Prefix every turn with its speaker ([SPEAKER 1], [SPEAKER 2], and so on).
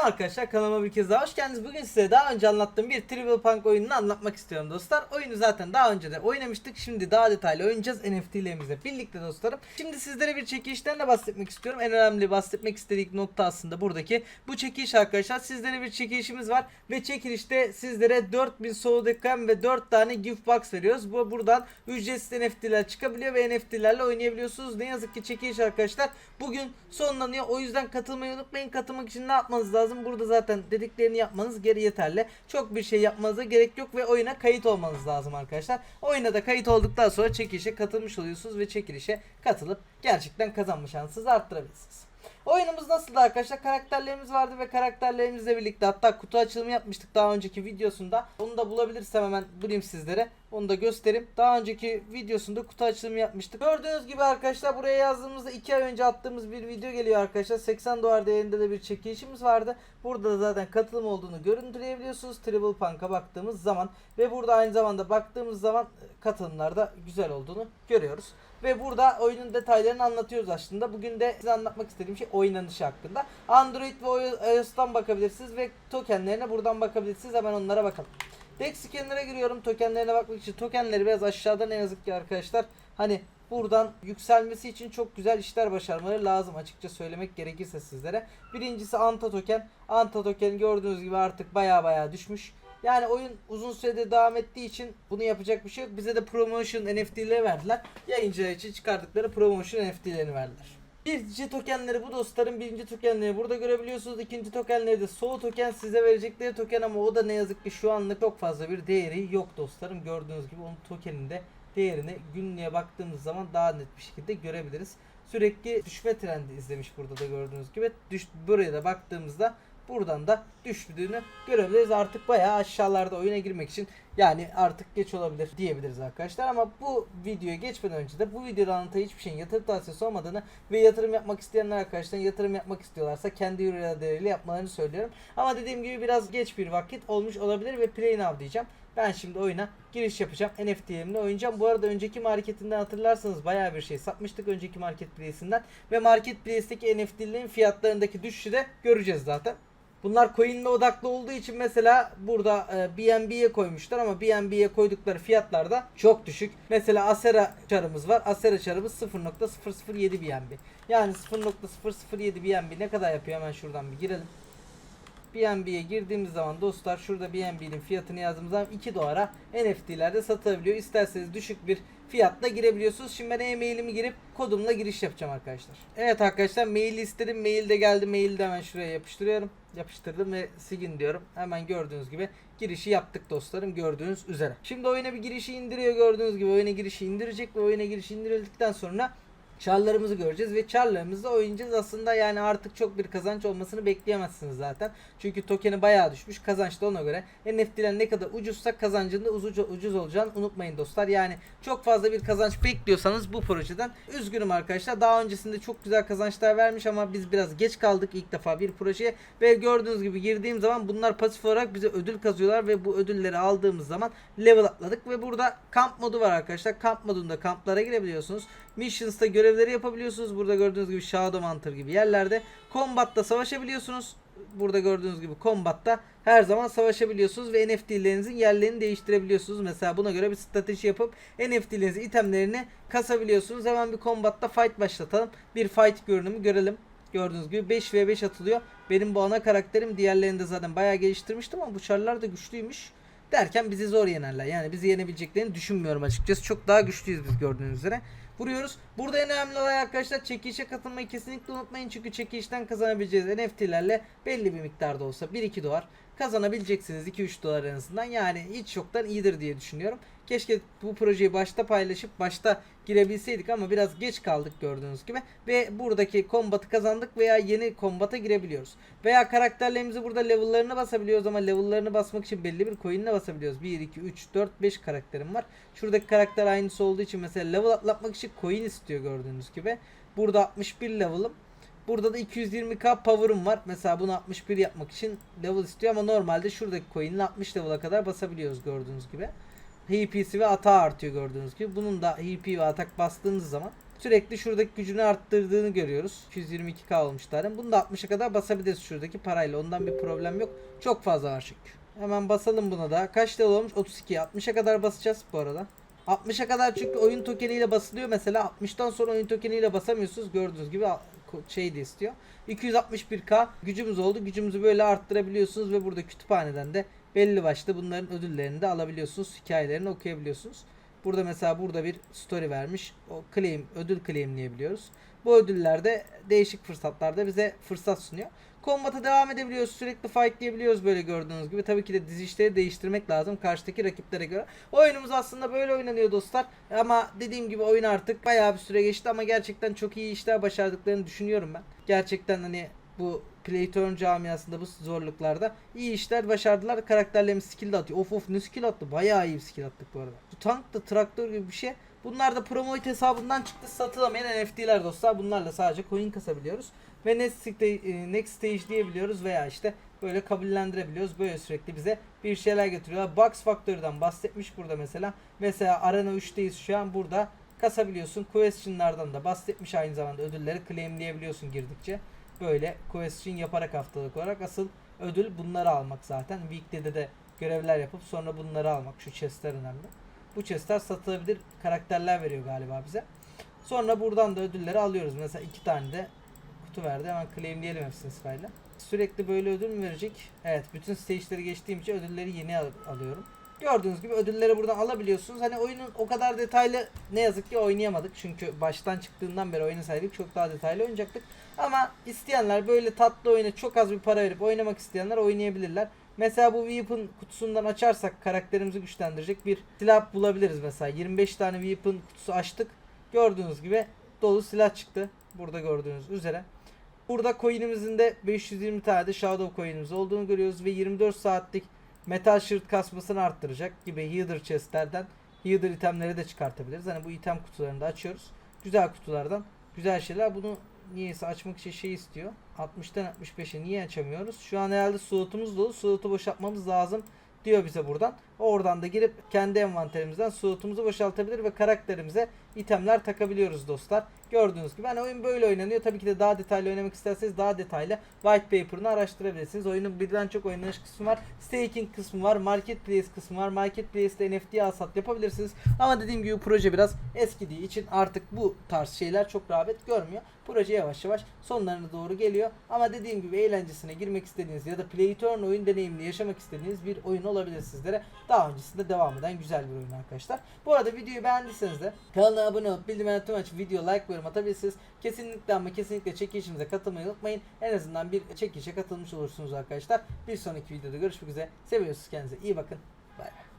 [SPEAKER 1] Selam arkadaşlar kanalıma bir kez daha hoş geldiniz. Bugün size daha önce anlattığım bir Trivial Punk oyununu anlatmak istiyorum dostlar. Oyunu zaten daha önce de oynamıştık. Şimdi daha detaylı oynayacağız NFT'lerimizle birlikte dostlarım. Şimdi sizlere bir çekilişten de bahsetmek istiyorum. En önemli bahsetmek istediğim nokta aslında buradaki. Bu çekiliş arkadaşlar sizlere bir çekilişimiz var. Ve çekilişte sizlere 4000 Soğudekan ve 4 tane gift box veriyoruz. Bu buradan ücretsiz NFT'ler çıkabiliyor ve NFT'lerle oynayabiliyorsunuz. Ne yazık ki çekiliş arkadaşlar bugün sonlanıyor. O yüzden katılmayı unutmayın. Katılmak için ne yapmanız lazım? Burada zaten dediklerini yapmanız geri yeterli. Çok bir şey yapmanıza gerek yok ve oyuna kayıt olmanız lazım arkadaşlar. Oyuna da kayıt olduktan sonra çekilişe katılmış oluyorsunuz ve çekilişe katılıp gerçekten kazanma şansınızı arttırabilirsiniz. Oyunumuz nasıldı arkadaşlar? Karakterlerimiz vardı ve karakterlerimizle birlikte hatta kutu açılımı yapmıştık daha önceki videosunda. Onu da bulabilirsem hemen bulayım sizlere. Onu da göstereyim. Daha önceki videosunda kutu açılımı yapmıştık. Gördüğünüz gibi arkadaşlar buraya yazdığımızda 2 ay önce attığımız bir video geliyor arkadaşlar. 80 dolar değerinde de bir çekilişimiz vardı. Burada da zaten katılım olduğunu görüntüleyebiliyorsunuz. Triple Punk'a baktığımız zaman ve burada aynı zamanda baktığımız zaman katılımlarda güzel olduğunu görüyoruz. Ve burada oyunun detaylarını anlatıyoruz aslında. Bugün de size anlatmak istediğim şey oynanışı hakkında. Android ve iOS'tan bakabilirsiniz ve tokenlerine buradan bakabilirsiniz. Hemen onlara bakalım. Deck scanner'a giriyorum tokenlerine bakmak için. Tokenleri biraz aşağıda ne yazık ki arkadaşlar. Hani buradan yükselmesi için çok güzel işler başarmaları lazım açıkça söylemek gerekirse sizlere. Birincisi Anta token. Anta token gördüğünüz gibi artık baya baya düşmüş. Yani oyun uzun süredir devam ettiği için bunu yapacak bir şey yok. Bize de promotion NFT'leri verdiler. Yayıncılar için çıkardıkları promotion NFT'lerini verdiler. Birinci tokenleri bu dostlarım. Birinci tokenleri burada görebiliyorsunuz. İkinci tokenleri de Soul token size verecekleri token ama o da ne yazık ki şu anlık çok fazla bir değeri yok dostlarım. Gördüğünüz gibi onun tokeninde değerini günlüğe baktığımız zaman daha net bir şekilde görebiliriz. Sürekli düşme trendi izlemiş burada da gördüğünüz gibi. Düş, buraya da baktığımızda buradan da düştüğünü görebiliriz. Artık bayağı aşağılarda oyuna girmek için yani artık geç olabilir diyebiliriz arkadaşlar. Ama bu videoya geçmeden önce de bu videoda anlatan hiçbir şeyin yatırım tavsiyesi olmadığını ve yatırım yapmak isteyenler arkadaşlar yatırım yapmak istiyorlarsa kendi iradeleriyle yapmalarını söylüyorum. Ama dediğim gibi biraz geç bir vakit olmuş olabilir ve play now diyeceğim. Ben şimdi oyuna giriş yapacağım. NFT'lerimle oynayacağım. Bu arada önceki marketinden hatırlarsanız bayağı bir şey satmıştık önceki marketplace'inden. Ve marketplace'teki NFT'lerin fiyatlarındaki düşüşü de göreceğiz zaten. Bunlar coin'le odaklı olduğu için mesela burada e, BNB'ye koymuşlar ama BNB'ye koydukları fiyatlar da çok düşük. Mesela Asera çarımız var. Asera çarımız 0.007 BNB. Yani 0.007 BNB ne kadar yapıyor hemen şuradan bir girelim. BNB'ye girdiğimiz zaman dostlar şurada BNB'nin fiyatını yazdığımız zaman 2 dolara NFT'lerde satılabiliyor. İsterseniz düşük bir fiyatla girebiliyorsunuz. Şimdi ben e-mailimi girip kodumla giriş yapacağım arkadaşlar. Evet arkadaşlar maili istedim. Mail de geldi. Maili de hemen şuraya yapıştırıyorum. Yapıştırdım ve sigin diyorum. Hemen gördüğünüz gibi girişi yaptık dostlarım gördüğünüz üzere. Şimdi oyuna bir girişi indiriyor gördüğünüz gibi oyuna girişi indirecek ve oyuna girişi indirildikten sonra Çarlarımızı göreceğiz ve çarlarımızla oynayacağız. Aslında yani artık çok bir kazanç olmasını bekleyemezsiniz zaten. Çünkü tokeni bayağı düşmüş. Kazanç da ona göre. NFT'ler ne kadar ucuzsa kazancın da ucuz, ucuz olacağını unutmayın dostlar. Yani çok fazla bir kazanç bekliyorsanız bu projeden üzgünüm arkadaşlar. Daha öncesinde çok güzel kazançlar vermiş ama biz biraz geç kaldık ilk defa bir projeye. Ve gördüğünüz gibi girdiğim zaman bunlar pasif olarak bize ödül kazıyorlar ve bu ödülleri aldığımız zaman level atladık ve burada kamp modu var arkadaşlar. Kamp modunda kamplara girebiliyorsunuz. Missions'ta görevleri yapabiliyorsunuz. Burada gördüğünüz gibi Shadow Hunter gibi yerlerde. Combat'ta savaşabiliyorsunuz. Burada gördüğünüz gibi Combat'ta her zaman savaşabiliyorsunuz ve NFT'lerinizin yerlerini değiştirebiliyorsunuz. Mesela buna göre bir strateji yapıp NFT'lerinizin itemlerini kasabiliyorsunuz. Hemen bir Combat'ta fight başlatalım. Bir fight görünümü görelim. Gördüğünüz gibi 5 v 5 atılıyor. Benim bu ana karakterim diğerlerini de zaten bayağı geliştirmiştim ama bu çarlar da güçlüymüş derken bizi zor yenerler. Yani bizi yenebileceklerini düşünmüyorum açıkçası. Çok daha güçlüyüz biz gördüğünüz üzere. Vuruyoruz. Burada en önemli olay arkadaşlar çekilişe katılmayı kesinlikle unutmayın. Çünkü çekilişten kazanabileceğiz NFT'lerle belli bir miktarda olsa 1-2 dolar kazanabileceksiniz 2-3 dolar en azından. Yani hiç yoktan iyidir diye düşünüyorum. Keşke bu projeyi başta paylaşıp başta girebilseydik ama biraz geç kaldık gördüğünüz gibi. Ve buradaki kombatı kazandık veya yeni kombata girebiliyoruz. Veya karakterlerimizi burada level'larını basabiliyoruz ama level'larını basmak için belli bir coin'le basabiliyoruz. 1, 2, 3, 4, 5 karakterim var. Şuradaki karakter aynısı olduğu için mesela level atlatmak için coin istiyor gördüğünüz gibi. Burada 61 level'ım. Burada da 220k power'ım var. Mesela bunu 61 yapmak için level istiyor ama normalde şuradaki coin'le 60 level'a kadar basabiliyoruz gördüğünüz gibi. HP'si ve atağı artıyor gördüğünüz gibi. Bunun da HP ve atak bastığınız zaman sürekli şuradaki gücünü arttırdığını görüyoruz. 222k olmuş tane. Bunu da 60'a kadar basabiliriz şuradaki parayla. Ondan bir problem yok. Çok fazla var çünkü. Hemen basalım buna da. Kaç level olmuş? 32. 60'a kadar basacağız bu arada. 60'a kadar çünkü oyun tokeniyle basılıyor mesela 60'tan sonra oyun tokeniyle basamıyorsunuz gördüğünüz gibi şey de istiyor. 261k gücümüz oldu. Gücümüzü böyle arttırabiliyorsunuz ve burada kütüphaneden de belli başlı bunların ödüllerini de alabiliyorsunuz. Hikayelerini okuyabiliyorsunuz. Burada mesela burada bir story vermiş. O claim ödül claimleyebiliyoruz. Bu ödüllerde değişik fırsatlarda bize fırsat sunuyor. Kombata devam edebiliyoruz. Sürekli fight diyebiliyoruz böyle gördüğünüz gibi. Tabii ki de dizişleri değiştirmek lazım karşıdaki rakiplere göre. Oyunumuz aslında böyle oynanıyor dostlar. Ama dediğim gibi oyun artık bayağı bir süre geçti ama gerçekten çok iyi işler başardıklarını düşünüyorum ben. Gerçekten hani bu Playturn camiasında bu zorluklarda iyi işler başardılar. Karakterlerimiz skill atıyor. Of of ne skill attı. Bayağı iyi bir skill attık bu arada. Bu tank da traktör gibi bir şey. Bunlar da Promote hesabından çıktı satılamayan NFT'ler dostlar. Bunlarla sadece coin kasabiliyoruz. Ve next stage, e, next stage diyebiliyoruz veya işte böyle kabullendirebiliyoruz. Böyle sürekli bize bir şeyler getiriyorlar. Box Factory'den bahsetmiş burada mesela. Mesela Arena 3'teyiz şu an burada kasabiliyorsun. Question'lardan da bahsetmiş aynı zamanda ödülleri claimleyebiliyorsun girdikçe. Böyle question yaparak haftalık olarak asıl ödül bunları almak zaten. Weekly'de de görevler yapıp sonra bunları almak. Şu chestler önemli. Bu chestler satılabilir karakterler veriyor galiba bize. Sonra buradan da ödülleri alıyoruz. Mesela iki tane de kutu verdi. Hemen claimleyelim hepsini sırayla. Sürekli böyle ödül mü verecek? Evet. Bütün stage'leri geçtiğim için ödülleri yeni al- alıyorum. Gördüğünüz gibi ödülleri buradan alabiliyorsunuz. Hani oyunun o kadar detaylı ne yazık ki oynayamadık. Çünkü baştan çıktığından beri oynasaydık çok daha detaylı oynayacaktık. Ama isteyenler böyle tatlı oyuna çok az bir para verip oynamak isteyenler oynayabilirler. Mesela bu weapon kutusundan açarsak karakterimizi güçlendirecek bir silah bulabiliriz mesela. 25 tane weapon kutusu açtık. Gördüğünüz gibi dolu silah çıktı. Burada gördüğünüz üzere. Burada coin'imizin de 520 tane de shadow coin'imiz olduğunu görüyoruz ve 24 saatlik metal shield kasmasını arttıracak gibi healer chestlerden healer itemleri de çıkartabiliriz. Hani bu item kutularını da açıyoruz. Güzel kutulardan güzel şeyler. Bunu niyeyse açmak için şey istiyor. 60'tan 65'e niye açamıyoruz? Şu an herhalde slotumuz dolu. Slotu boşaltmamız lazım diyor bize buradan. Oradan da girip kendi envanterimizden slotumuzu boşaltabilir ve karakterimize itemler takabiliyoruz dostlar. Gördüğünüz gibi hani oyun böyle oynanıyor. Tabii ki de daha detaylı oynamak isterseniz daha detaylı white paper'ını araştırabilirsiniz. Oyunun birden çok oynanış kısmı var. Staking kısmı var. Marketplace kısmı var. Marketplace'te NFT alsat yapabilirsiniz. Ama dediğim gibi proje biraz eskidiği için artık bu tarz şeyler çok rağbet görmüyor. Proje yavaş yavaş sonlarına doğru geliyor. Ama dediğim gibi eğlencesine girmek istediğiniz ya da play turn oyun deneyimini yaşamak istediğiniz bir oyun olabilir sizlere. Daha öncesinde devam eden güzel bir oyun arkadaşlar. Bu arada videoyu beğendiyseniz de kanala abone olup bildirimleri tüm açıp video like ve yorum atabilirsiniz. Kesinlikle ama kesinlikle çekilişimize katılmayı unutmayın. En azından bir çekilişe katılmış olursunuz arkadaşlar. Bir sonraki videoda görüşmek üzere. Seviyorsunuz kendinize. iyi bakın. Bay bay.